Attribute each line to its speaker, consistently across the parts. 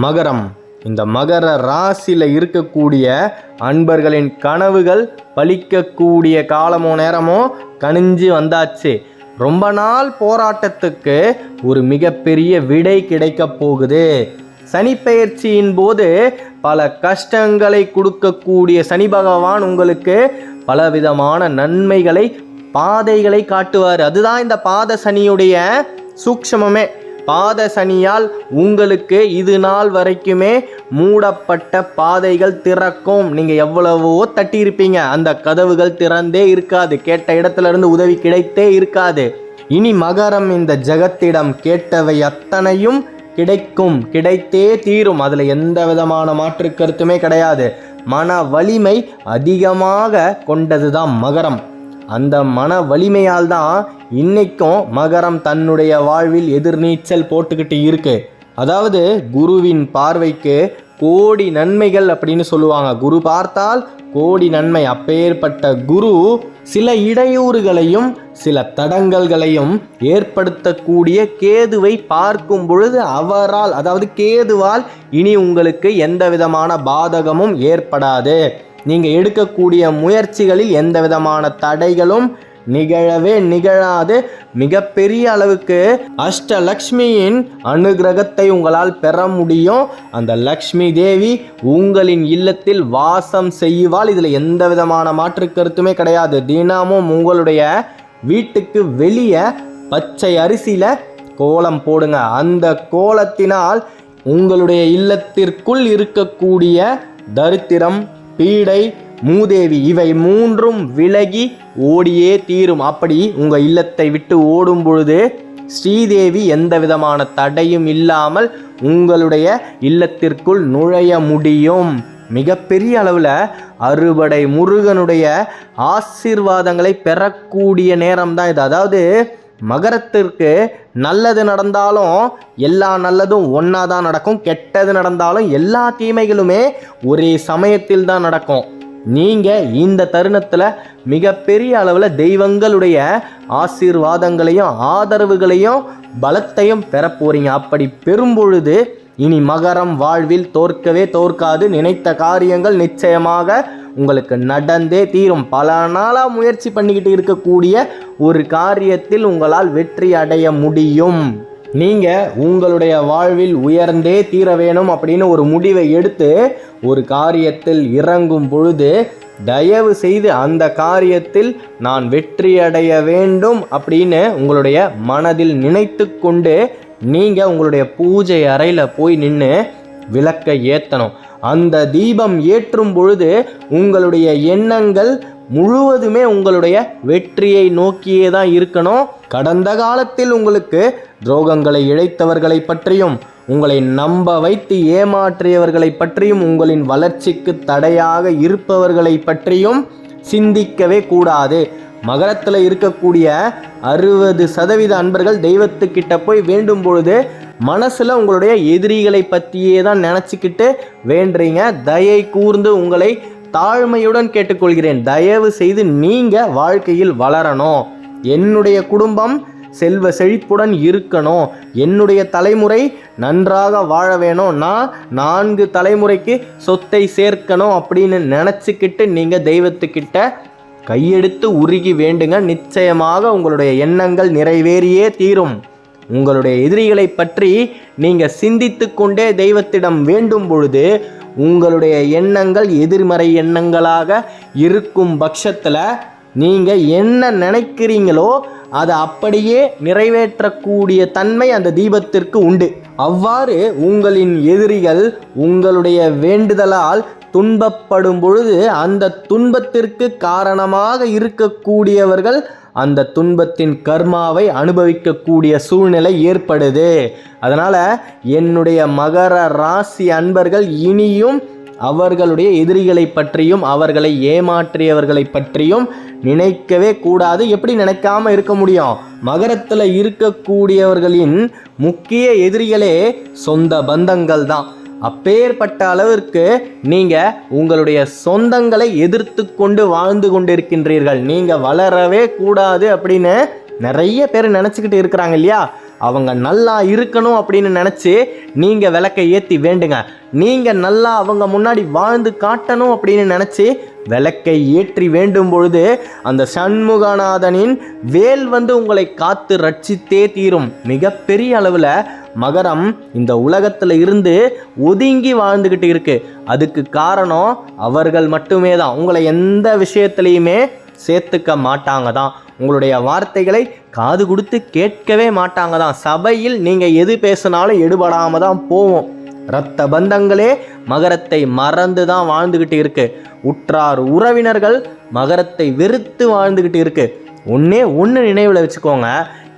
Speaker 1: மகரம். இந்த மகர ராசியில் இருக்கக்கூடிய அன்பர்களின் கனவுகள் பலிக்கக்கூடிய காலமோ நேரமோ கனிஞ்சு வந்தாச்சு. ரொம்ப நாள் போராட்டத்துக்கு ஒரு மிகப்பெரிய விடை கிடைக்கப் போகுது. சனிப்பெயர்ச்சியின் போது பல கஷ்டங்களை கொடுக்கக்கூடிய சனி பகவான் உங்களுக்கு பலவிதமான நன்மைகளை பாதைகளை காட்டுவார். அதுதான் இந்த பாத சனியுடைய சூக்ஷமமே. பாத சனியால் உங்களுக்கு இது நாள் வரைக்குமே மூடப்பட்ட பாதைகள் திறக்கும். நீங்கள் எவ்வளவோ தட்டியிருப்பீங்க. அந்த கதவுகள் திறந்தே இருக்காது. கேட்ட இடத்துல இருந்து உதவி கிடைத்தே இருக்காது. இனி மகரம் இந்த ஜகத்திடம் கேட்டவை அத்தனையும் கிடைக்கும். கிடைத்தே தீரும். அதில் எந்த விதமான மாற்று கருத்துமே கிடையாது. மன வலிமை அதிகமாக கொண்டதுதான் மகரம். அந்த மன வலிமையால் தான் இன்னைக்கும் மகரம் தன்னுடைய வாழ்வில் எதிர்நீச்சல் போட்டுக்கிட்டு இருக்கு. அதாவது குருவின் பார்வைக்கு கோடி நன்மைகள் அப்படின்னு சொல்லுவாங்க. குரு பார்த்தால் கோடி நன்மை. அப்பேற்பட்ட குரு சில இடையூறுகளையும் சில தடங்கல்களையும் ஏற்படுத்தக்கூடிய கேதுவை பார்க்கும் பொழுது அவரால் அதாவது கேதுவால் இனி உங்களுக்கு எந்த விதமான பாதகமும் ஏற்படாது. நீங்கள் எடுக்கக்கூடிய முயற்சிகளில் எந்த விதமான தடைகளும் நிகழவே நிகழாது. மிகப்பெரிய அளவுக்கு அஷ்டலக்ஷ்மியின் அனுகிரகத்தை உங்களால் பெற முடியும். அந்த லக்ஷ்மி தேவி உங்களின் இல்லத்தில் வாசம் செய்வால் இதில் எந்த விதமான மாற்று கருத்துமே கிடையாது. தினமும் உங்களுடைய வீட்டுக்கு வெளியே பச்சை அரிசியில் கோலம் போடுங்க. அந்த கோலத்தினால் உங்களுடைய இல்லத்திற்குள் இருக்கக்கூடிய தரித்திரம் பீடை மூதேவி இவை மூன்றும் விலகி ஓடியே தீரும். அப்படி உங்கள் இல்லத்தை விட்டு ஓடும் பொழுது ஸ்ரீதேவி எந்த விதமான தடையும் இல்லாமல் உங்களுடைய இல்லத்திற்குள் நுழைய முடியும். மிகப்பெரிய அளவில் அறுபடை முருகனுடைய ஆசீர்வாதங்களை பெறக்கூடிய நேரம் தான் இது. அதாவது மகரத்திற்கு நல்லது நடந்தாலும் எல்லா நல்லதும் ஒன்றா தான் நடக்கும் கெட்டது நடந்தாலும் எல்லா தீமைகளுமே ஒரே சமயத்தில் தான் நடக்கும். நீங்கள் இந்த தருணத்தில் மிகப்பெரிய அளவில் தெய்வங்களுடைய ஆசீர்வாதங்களையும் ஆதரவுகளையும் பலத்தையும் பெற அப்படி பெறும்பொழுது இனி மகரம் வாழ்வில் தோற்கவே தோற்காது. நினைத்த காரியங்கள் நிச்சயமாக உங்களுக்கு நடந்தே தீரும். பல நாளாக முயற்சி பண்ணிக்கிட்டு இருக்கக்கூடிய ஒரு காரியத்தில் உங்களால் வெற்றி அடைய முடியும். நீங்கள் உங்களுடைய வாழ்வில் உயர்ந்தே தீர வேணும் அப்படின்னு ஒரு முடிவை எடுத்து ஒரு காரியத்தில் இறங்கும் பொழுது தயவு செய்து அந்த காரியத்தில் நான் வெற்றி அடைய வேண்டும் அப்படின்னு உங்களுடைய மனதில் நினைத்து கொண்டு நீங்கள் உங்களுடைய பூஜை அறையில் போய் நின்று விளக்கை ஏற்றணும் அந்த தீபம் ஏற்றும் பொழுது உங்களுடைய எண்ணங்கள் முழுவதுமே உங்களுடைய வெற்றியை நோக்கியே தான் இருக்கணும். கடந்த காலத்தில் உங்களுக்கு துரோகங்களை இழைத்தவர்களை பற்றியும் உங்களை நம்ப வைத்து ஏமாற்றியவர்களை பற்றியும் உங்களின் வளர்ச்சிக்கு தடையாக இருப்பவர்களை பற்றியும் சிந்திக்கவே கூடாது. மகரத்தில் இருக்கக்கூடிய அறுபது சதவீத அன்பர்கள் தெய்வத்துக்கிட்ட போய் வேண்டும் பொழுது மனசில் உங்களுடைய எதிரிகளை பற்றியே தான் நினச்சிக்கிட்டு வேண்டுறீங்க. தயை கூர்ந்து உங்களை தாழ்மையுடன் கேட்டுக்கொள்கிறேன். தயவு செய்து நீங்கள் வாழ்க்கையில் வளரணும். என்னுடைய குடும்பம் செல்வ செழிப்புடன் இருக்கணும். என்னுடைய தலைமுறை நன்றாக வாழ வேணும். நான் நான்கு தலைமுறைக்கு சொத்தை சேர்க்கணும் அப்படின்னு நினச்சிக்கிட்டு நீங்கள் தெய்வத்துக்கிட்ட கையெடுத்து உருகி வேண்டுங்க. நிச்சயமாக உங்களுடைய எண்ணங்கள் நிறைவேறியே தீரும். உங்களுடைய எதிரிகளை பற்றி நீங்கள் சிந்தித்து கொண்டே தெய்வத்திடம் வேண்டும் பொழுது உங்களுடைய எண்ணங்கள் எதிர்மறை எண்ணங்களாக இருக்கும் பட்சத்தில் நீங்கள் என்ன நினைக்கிறீங்களோ அதை அப்படியே நிறைவேற்றக்கூடிய தன்மை அந்த தீபத்திற்கு உண்டு. அவ்வாறு உங்களின் எதிரிகள் உங்களுடைய வேண்டுதலால் துன்பப்படும் பொழுது அந்த துன்பத்திற்கு காரணமாக இருக்கக்கூடியவர்கள் அந்த துன்பத்தின் கர்மாவை அனுபவிக்கக்கூடிய சூழ்நிலை ஏற்படுது. அதனால் என்னுடைய மகர ராசி அன்பர்கள் இனியும் அவர்களுடைய எதிரிகளை பற்றியும் அவர்களை ஏமாற்றியவர்களை பற்றியும் நினைக்கவே கூடாது. எப்படி நினைக்காம இருக்க முடியும்? மகரத்தில் இருக்கக்கூடியவர்களின் முக்கிய எதிரிகளே சொந்த பந்தங்கள் தான் அப்பேற்பட்ட அளவிற்கு நீங்கள் உங்களுடைய சொந்தங்களை எதிர்த்து கொண்டு வாழ்ந்து கொண்டிருக்கின்றீர்கள். நீங்கள் வளரவே கூடாது அப்படின்னு நிறைய பேர் நினச்சிக்கிட்டு இருக்கிறாங்க இல்லையா? அவங்க நல்லா இருக்கணும் அப்படின்னு நினச்சி நீங்கள் விளக்கை ஏற்றி வேண்டுங்க. நீங்கள் நல்லா அவங்க முன்னாடி வாழ்ந்து காட்டணும் அப்படின்னு நினச்சி விளக்கை ஏற்றி வேண்டும் பொழுது அந்த சண்முகநாதனின் வேல் வந்து உங்களை காத்து ரட்சித்தே தீரும். மிகப்பெரிய அளவில் மகரம் இந்த உலகத்தில் இருந்து ஒதுங்கி வாழ்ந்துக்கிட்டு இருக்கு. அதுக்கு காரணம் அவர்கள் மட்டுமே தான் உங்களை எந்த விஷயத்துலையுமே சேர்த்துக்க மாட்டாங்க தான் உங்களுடைய வார்த்தைகளை காது கொடுத்து கேட்கவே மாட்டாங்க தான் சபையில் நீங்கள் எது பேசினாலும் எடுபடாமல் தான் போவோம். இரத்த பந்தங்களே மகரத்தை மறந்து தான் வாழ்ந்துக்கிட்டு இருக்கு. உற்றார் உறவினர்கள் மகரத்தை வெறுத்து வாழ்ந்துக்கிட்டு இருக்கு. ஒன்னே ஒன்று நினைவில் வச்சுக்கோங்க.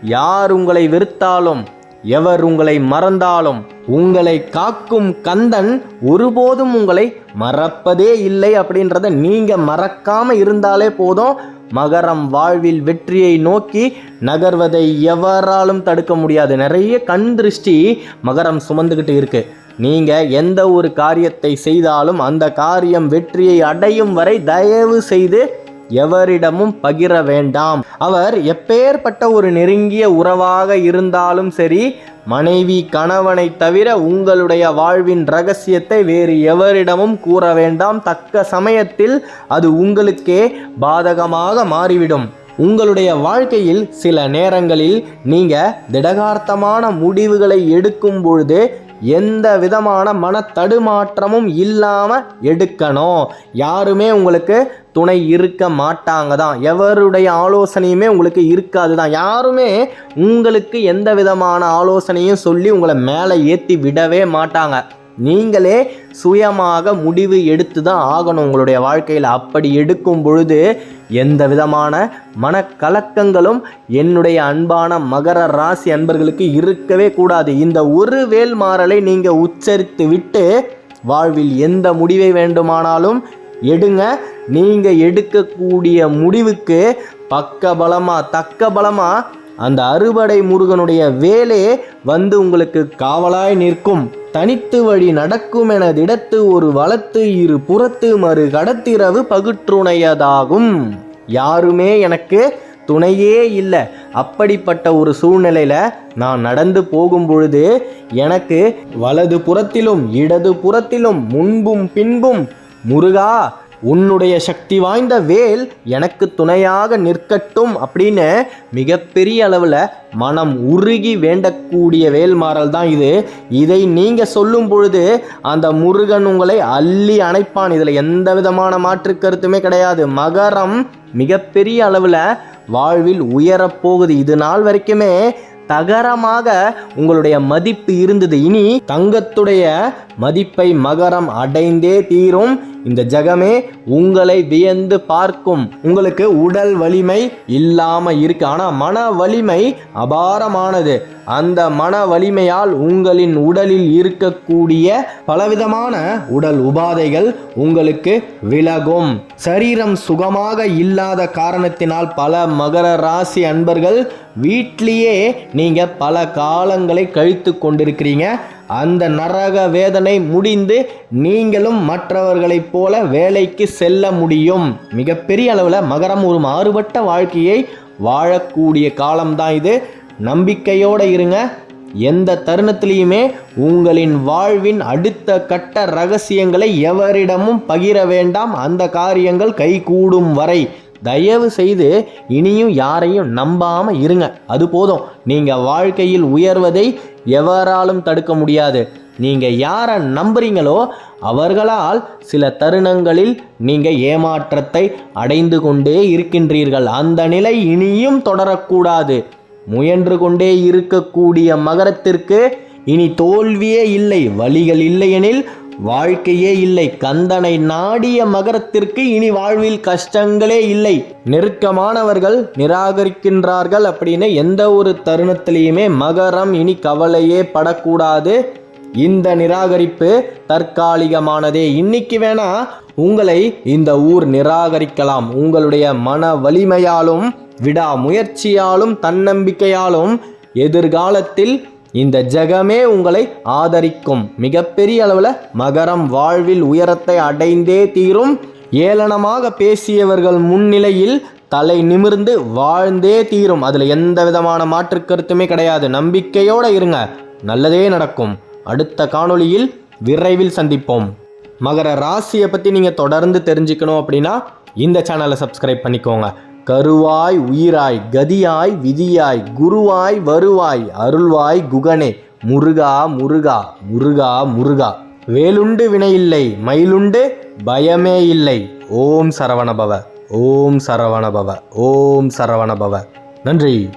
Speaker 1: யார் உங்களை வெறுத்தாலும் எவர் உங்களை மறந்தாலும் உங்களை காக்கும் கந்தன் ஒருபோதும் உங்களை மறப்பதே இல்லை அப்படின்றத நீங்க மறக்காம இருந்தாலே போதும். மகரம் வாழ்வில் வெற்றியை நோக்கி நகர்வதை எவராலும் தடுக்க முடியாது. நிறைய கண் திருஷ்டி மகரம் சுமந்துக்கிட்டு இருக்குது நீங்கள் எந்த ஒரு காரியத்தை செய்தாலும் அந்த காரியம் வெற்றியை அடையும் வரை தயவு செய்து எவரிடமும் பகிர வேண்டாம். அவர் எப்பேற்பட்ட ஒரு நெருங்கிய உறவாக இருந்தாலும் சரி மனைவி கணவனை தவிர உங்களுடைய வாழ்வின் ரகசியத்தை வேறு எவரிடமும் கூற வேண்டாம். தக்க சமயத்தில் அது உங்களுக்கே பாதகமாக மாறிவிடும். உங்களுடைய வாழ்க்கையில் சில நேரங்களில் நீங்கள் திடகார்த்தமான முடிவுகளை எடுக்கும் பொழுது எந்த விதமான மன தடுமாற்றமும் இல்லாமல் எடுக்கணும். யாருமே உங்களுக்கு துணை இருக்க மாட்டாங்க தான் எவருடைய ஆலோசனையுமே உங்களுக்கு இருக்காது தான் யாருமே உங்களுக்கு எந்த விதமான ஆலோசனையும் சொல்லி உங்களை மேலே ஏற்றி விடவே மாட்டாங்க. நீங்களே சுயமாக முடிவு எடுத்து தான் ஆகணும் உங்களுடைய வாழ்க்கையில். அப்படி எடுக்கும் பொழுது எந்த விதமான மனக்கலக்கங்களும் என்னுடைய அன்பான மகர ராசி அன்பர்களுக்கு இருக்கவே கூடாது. இந்த ஒரு வேல் மாறலை நீங்கள் உச்சரித்து விட்டு வாழ்வில் எந்த முடிவை வேண்டுமானாலும் எடுங்க. நீங்கள் எடுக்கக்கூடிய முடிவுக்கு பக்க பலமாக தக்க பலமாக அந்த அறுபடை முருகனுடைய வேலே வந்து உங்களுக்கு காவலாய் நிற்கும். தனித்து வழி நடக்கும் எனதிடத்து ஒரு வளத்து இரு புறத்து மறு கடத்திரவு பகுற்றுணையதாகும். யாருமே எனக்கு துணையே இல்லை. அப்படிப்பட்ட ஒரு சூழ்நிலையில் நான் நடந்து போகும் பொழுது எனக்கு வலது புறத்திலும் இடது புறத்திலும் முன்பும் பின்பும் முருகா உன்னுடைய சக்தி வாய்ந்த வேல் எனக்கு துணையாக நிற்கட்டும் அப்படின்னு மிகப்பெரிய அளவில் மனம் உருகி வேண்டக்கூடிய வேல்மாறல் தான் இது. இதை நீங்கள் சொல்லும் பொழுது அந்த முருகன் உங்களை அள்ளி அணைப்பான். இதில் எந்த விதமான மாற்று கருத்துமே கிடையாது. மகரம் மிகப்பெரிய அளவில் வாழ்வில் உயரப்போகுது இது நாள் வரைக்குமே தகரமாக உங்களுடைய மதிப்பு இருந்தது. இனி தங்கத்துடைய மதிப்பை மகரம் அடைந்தே தீரும். இந்த ஜகமே உங்களை வியந்து பார்க்கும். உங்களுக்கு உடல் வலிமை இல்லாம இருக்கு. ஆனா மன வலிமை அபாரமானது. அந்த மன வலிமையால் உங்களின் உடலில் இருக்கக்கூடிய பலவிதமான உடல் உபாதைகள் உங்களுக்கு விலகும். சரீரம் சுகமாக இல்லாத காரணத்தினால் பல மகர ராசி அன்பர்கள் வீட்லேயே நீங்க பல காலங்களை கழித்து கொண்டிருக்கிறீங்க. அந்த நரக வேதனை முடிந்து நீங்களும் மற்றவர்களைப் போல வேலைக்கு செல்ல முடியும். மிகப்பெரிய அளவில் மகரம் ஒரு மாறுபட்ட வாழ்க்கையை வாழக்கூடிய காலம்தான் இது. நம்பிக்கையோடு இருங்க. எந்த தருணத்திலையுமே உங்களின் வாழ்வின் அடுத்த கட்ட ரகசியங்களை எவரிடமும் பகிர வேண்டாம். அந்த காரியங்கள் கைகூடும் வரை தயவு செய்து இனியும் யாரையும் நம்பாம இருங்க. அது போதும். நீங்க வாழ்க்கையில் உயர்வதை எவராலும் தடுக்க முடியாது. நீங்க யாரை நம்புறீங்களோ அவர்களால் சில தருணங்களில் நீங்க ஏமாற்றத்தை அடைந்து கொண்டே இருக்கின்றீர்கள். அந்த நிலை இனியும் தொடரக்கூடாது. முயன்று கொண்டே இருக்கக்கூடிய மகரத்திற்கு இனி தோல்வியே இல்லை. வழிகள் இல்லையெனில் வாழ்க்கையே இல்லை. கந்தனை நாடிய மகரத்திற்கு இனி வாழ்வில் கஷ்டங்களே இல்லை. நெருக்கமானவர்கள் நிராகரிக்கின்றார்கள் அப்படின்னு எந்த ஒரு தருணத்திலையுமே மகரம் இனி கவலையே படக்கூடாது. இந்த நிராகரிப்பு தற்காலிகமானதே. இன்னைக்கு வேணா உங்களை இந்த ஊர் நிராகரிக்கலாம். உங்களுடைய மன வலிமையாலும் விடா முயற்சியாலும் தன்னம்பிக்கையாலும் எதிர்காலத்தில் இந்த ஜெகமே உங்களை ஆதரிக்கும். மிகப்பெரிய அளவில் மகரம் வாழ்வில் உயரத்தை அடைந்தே தீரும். ஏளனமாக பேசியவர்கள் முன்னிலையில் தலை நிமிர்ந்து வாழ்ந்தே தீரும். அதில் எந்த விதமான மாற்று கருத்துமே கிடையாது. நம்பிக்கையோடு இருங்க. நல்லதே நடக்கும். அடுத்த காணொளியில் விரைவில் சந்திப்போம். மகர ராசியை பற்றி நீங்கள் தொடர்ந்து தெரிஞ்சுக்கணும் அப்படின்னா இந்த சேனலை சப்ஸ்கிரைப் பண்ணிக்கோங்க. கருவாய் உயிராய் கதியாய் விதியாய் குருவாய் வருவாய் அருள்வாய் குகனே முருகா முருகா முருகா முருகா. வேலுண்டு வினையில்லை மயிலுண்டு பயமே இல்லை. ஓம் சரவணபவ ஓம் சரவணபவ ஓம் சரவணபவ. நன்றி.